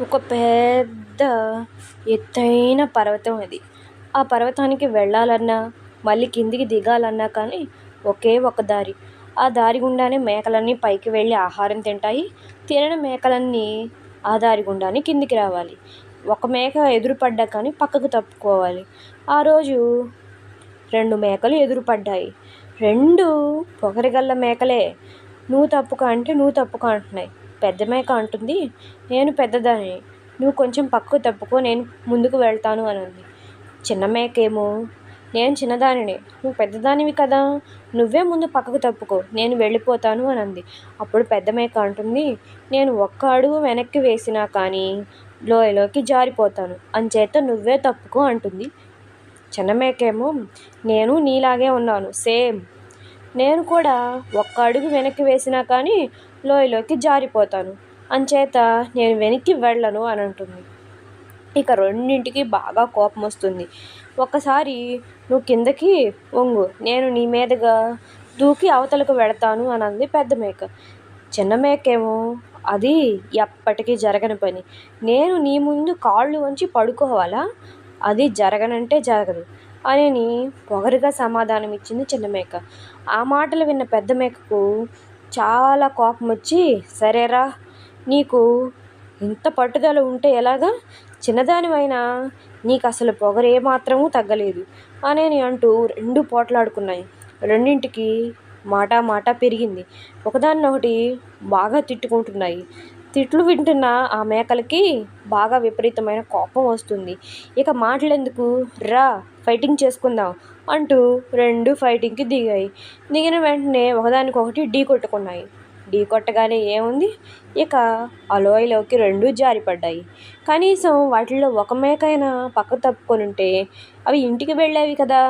ఒక పెద్ద ఎత్తైన పర్వతం అది ఆ పర్వతానికి వెళ్ళాలన్నా మళ్ళీ కిందికి దిగాలన్నా కానీ ఒకే ఒక దారి. ఆ దారి గుండానే మేకలన్నీ పైకి వెళ్ళి ఆహారం తింటాయి. తినని మేకలన్నీ ఆ దారి గుండానే కిందికి రావాలి. ఒక మేక ఎదురుపడ్డా కానీ పక్కకు తప్పుకోవాలి. ఆ రోజు రెండు మేకలు ఎదురుపడ్డాయి. రెండు పొగరిగల్ల మేకలే. నువ్వు తప్పుకో అంటే నువ్వు తప్పుకో అంటున్నాయి. పెద్ద మేక అంటుంది. నేను పెద్దదాన్ని. నువ్వు కొంచెం పక్కకు తప్పుకో నేను ముందుకు వెళ్తాను అని అంది చిన్న మేకేమో? నేను చిన్నదానిని. నువ్వు పెద్దదానివి కదా? నువ్వే ముందు పక్కకు తప్పుకో నేను వెళ్ళిపోతాను అని అంది అప్పుడు పెద్ద మేక అంటుంది. నేను ఒక్క అడుగు వెనక్కి వేసినా కానీ లోయలోకి జారిపోతాను. అంచేత నువ్వే తప్పుకో అంటుంది. చిన్న మేకేమో? నేను నీలాగే ఉన్నాను. సేమ్. నేను కూడా ఒక్క అడుగు వెనక్కి వేసినా కానీ లోయలోకి జారిపోతాను. అంచేత నేను వెనక్కి వెళ్ళను అని అంటుంది. ఇక రెండింటికి బాగా కోపం వస్తుంది. ఒక్కసారి నువ్వు కిందకి వంగు నేను నీ మీదుగా దూకి అవతలకు వెళతాను అని అంది పెద్ద మేక. చిన్న మేకేమో అది ఎప్పటికీ జరగని పని. నేను నీ ముందు కాళ్ళు వంచి పడుకోవాలా? అది జరగనంటే జరగదు. అని పొగరుగా సమాధానం ఇచ్చింది చిన్న మేక. ఆ మాటలు విన్న పెద్ద మేకకు చాలా కోపం వచ్చి సరేరా నీకు ఇంత పట్టుదల ఉంటే ఎలాగా? చిన్నదానివైనా నీకు అసలు పొగరు ఏమాత్రమూ తగ్గలేదు అని అంటూ రెండు పోట్లాడుకున్నాయి. రెండింటికి మాట మాట పెరిగింది. ఒకదాన్నొకటి బాగా తిట్టుకుంటున్నాయి. తిట్లు వింటున్న ఆ మేకలకి బాగా విపరీతమైన కోపం వస్తుంది. ఇక మాటలెందుకు? రా ఫైటింగ్ చేసుకుందాం అంటూ రెండు ఫైటింగ్కి దిగాయి. దిగిన వెంటనే ఒకదానికొకటి ఢీ కొట్టుకున్నాయి. ఢీ కొట్టగానే ఏముంది? ఇక అలోయలోకి రెండు జారిపడ్డాయి. కనీసం వాటిల్లో ఒక మేకైనా పక్క తప్పుకొని ఉంటే అవి ఇంటికి వెళ్ళేవి కదా?